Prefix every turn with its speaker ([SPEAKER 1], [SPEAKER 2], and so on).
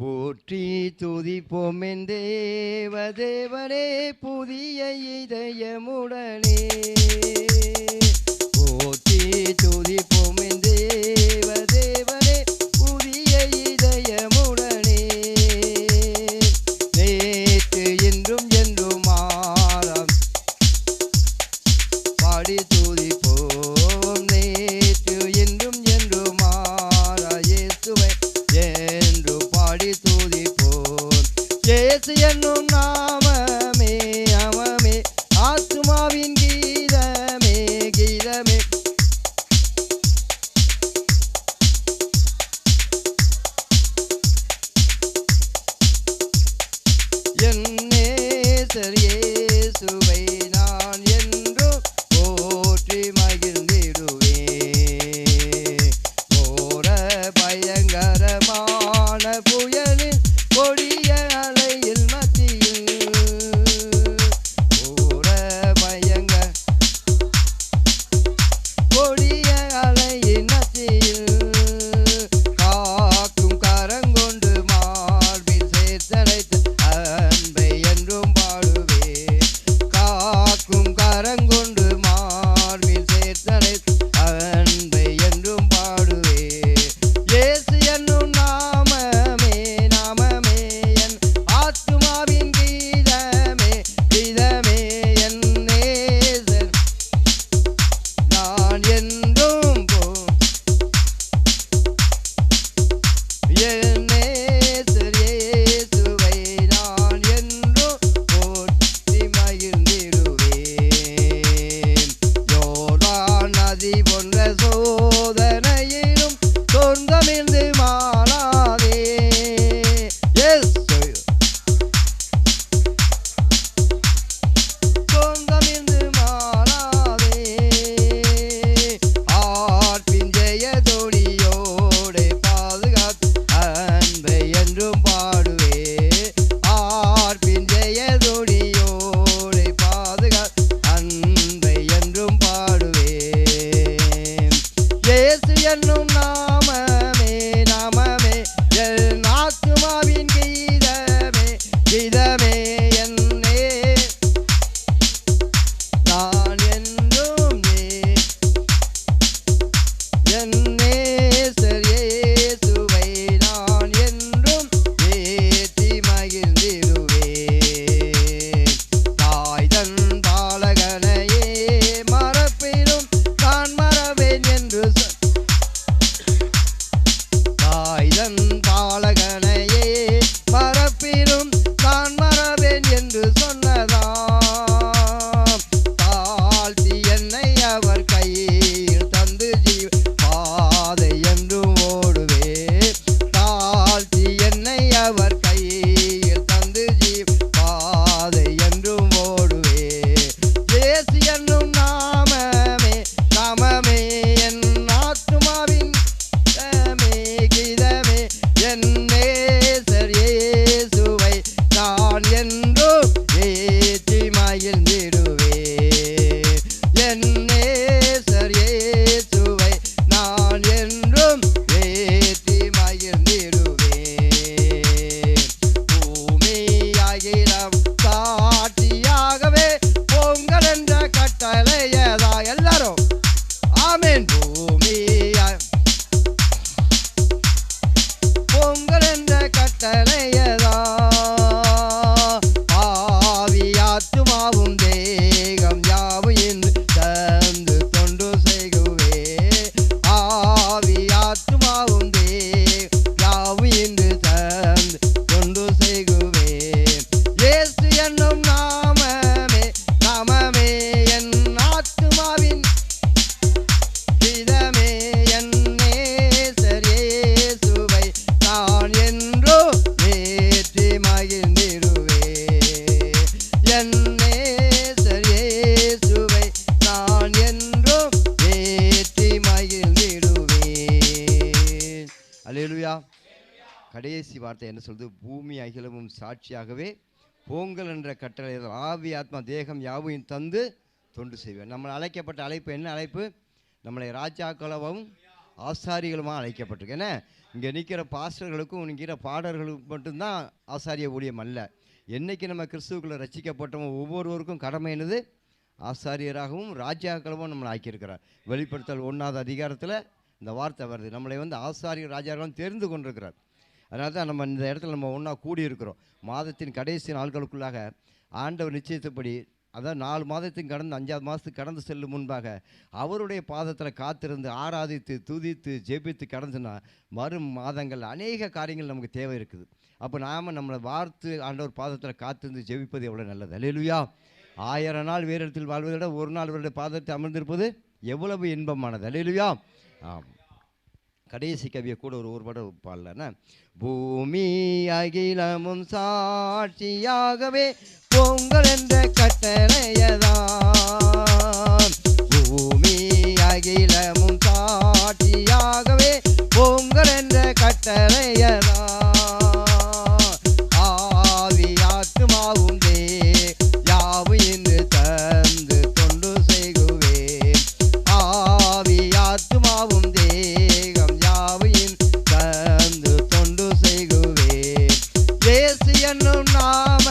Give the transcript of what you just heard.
[SPEAKER 1] போற்றி துதிப்போமென் தேவதேவனே புதிய இதயமுடனே. ஏத்திமையில் நிறுவே. என்னேசர் ஏசுவை நான் என்றும் ஏத்திமையில் நிறுவே. பூமியாகிறம் சாட்சியாகவே பொங்கல் என்ற கட்டளையதா எல்லாரும். ஆமீன். பூமியாய் பொங்கல் என்ற கட்டளை கடைசி வார்த்தை என்ன சொல்வது பூமி அகிலமும் சாட்சியாகவே பொங்கல் என்ற கட்டளை ஆவி ஆத்மா தேகம் யாவையும் தந்து தொண்டு செய்வேன். நம்மளை அழைக்கப்பட்ட அழைப்பு என்ன அழைப்பு? நம்மளை ராஜாக்களவும் ஆசாரிகளுமாக அழைக்கப்பட்டிருக்கு. ஏன்னா இங்கே நிற்கிற பாஸ்டர்களுக்கும் நிற்கிற பாடல்களுக்கும் மட்டும்தான் ஆசாரிய ஊழியம் அல்ல. என்றைக்கு நம்ம கிறிஸ்துவுக்குள்ளே ரசிக்கப்பட்டோமோ ஒவ்வொருவருக்கும் கடமை என்னது? ஆசாரியராகவும் ராஜாக்களவும் நம்மளை ஆக்கியிருக்கிறார். வெளிப்படுத்தல் ஒன்றாவது அதிகாரத்தில் இந்த வார்த்தை வருது. நம்மளை வந்து ஆசாரியர் ராஜாக்களும் தெரிந்து கொண்டிருக்கிறார். அதனால தான் நம்ம இந்த இடத்துல நம்ம ஒன்றா கூடியிருக்கிறோம். மாதத்தின் கடைசி நாட்களுக்குள்ளாக ஆண்டவர் நிச்சயத்தப்படி அதான் நாலு மாதத்தையும் கடந்து அஞ்சாவது மாதத்துக்கு கடந்து செல்லும் முன்பாக அவருடைய பாதத்தில் காத்திருந்து ஆராதித்து துதித்து ஜெபித்து கடந்துனா வரும் மாதங்கள் அநேக காரியங்கள் நமக்கு தேவை இருக்குது. அப்போ நாம் நம்மளை வார்த்து ஆண்டவர் பாதத்தில் காத்திருந்து ஜெபிப்பது எவ்வளோ நல்லது. அலையிலுயா ஆயிரம் நாள் வேறு இடத்தில் வாழ்வதை விட ஒரு நாள் அவருடைய பாதத்தை அமர்ந்திருப்பது எவ்வளவு இன்பமானது. அலையிலுயா ஆம். கடைசி கவியை கூட ஒரு ஒரு படம் பாடலன்னா பூமி அகிலமும் சாட்சியாகவே பொங்கல் என்ற கட்டளையதான் নাম